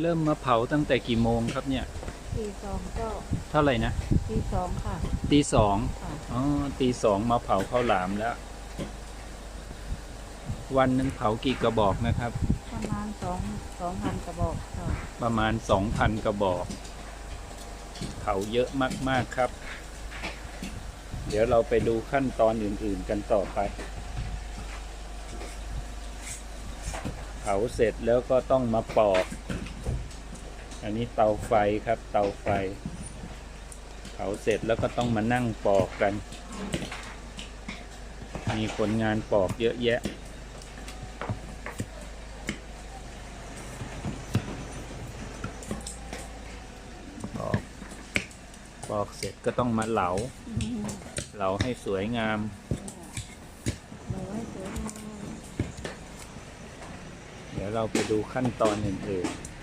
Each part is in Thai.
เริ่มมาเผาตั้งแต่กี่โมงครับเนี่ยตีสองก็เท่าไหร่นะตีสองค่ะ ตีสองค่ะ อ๋อตีสองมาเผาข้าวหลามแล้ว วันหนึ่งเผากี่กระบอกนะครับ ประมาณสองสองพันกระบอกค่ะประมาณสองพันกระบอก เผาเยอะมากๆครับ เดี๋ยวเราไปดูขั้นตอนอื่นๆกันต่อไป เผาเสร็จแล้วก็ต้องมาปอก อันนี้เตาไฟครับ เตาไฟ เผาเสร็จแล้วก็ต้องมานั่งปอกกัน มีคนงานปอกเยอะแยะ ปอก ปอกเสร็จก็ต้องมาเหลา เหลาให้สวยงามเดี๋ยวเราไปดูขั้นตอนอื่นๆ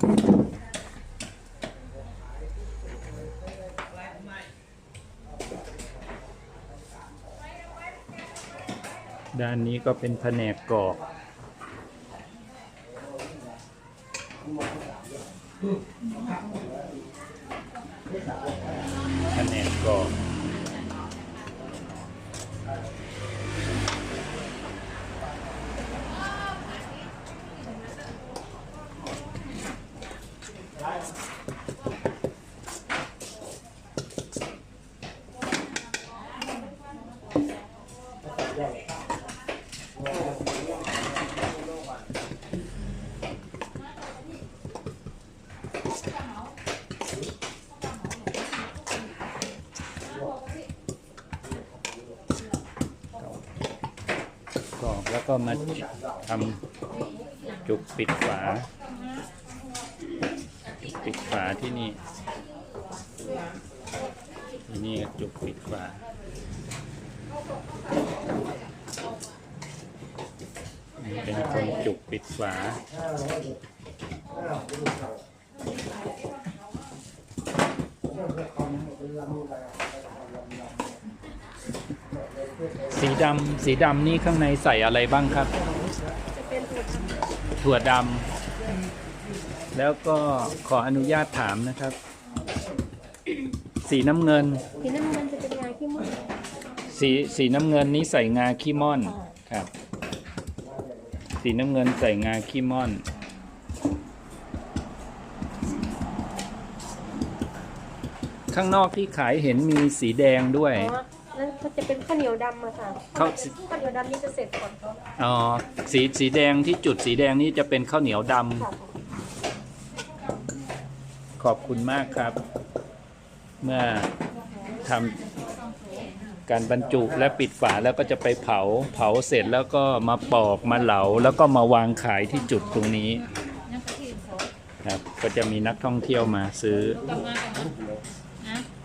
ด้านนี้ก็เป็นแผนกกรอกแผนกกรอก แล้วก็มาทำจุกปิดฝา จุกปิดฝาที่นี่ที่นี่จุกปิดฝาเป็นคนจุกปิดฝา สีดำสีดำนี่ข้างในใส่อะไรบ้างครับ ถั่วดำแล้วก็ขออนุญาตถามนะครับ สีน้ำเงิน สีน้ำเงินจะเป็นงาขี้มุกสีสีน้ำเงินนี้ใส่งาขี้ม่อนครับ สีน้ำเงินใส่งาขี้ม่อนข้างนอกที่ขายเห็นมีสีแดงด้วย อ๋อนั่นเขาจะเป็นข้าวเหนียวดำอะค่ะข้าว ข้าวเหนียวดำนี่จะเสร็จก่อนเขาอ๋อสีสีแดงที่จุดสีแดงนี่จะเป็นข้าวเหนียวดำค่ะขอบคุณมากครับ เมื่อทำการบรรจุและปิดฝาแล้วก็จะไปเผาเผาเสร็จแล้วก็มาปอกมาเหลา แล้วก็มาวางขายที่จุดตรงนี้ครับก็จะมีนักท่องเที่ยวมาซื้อ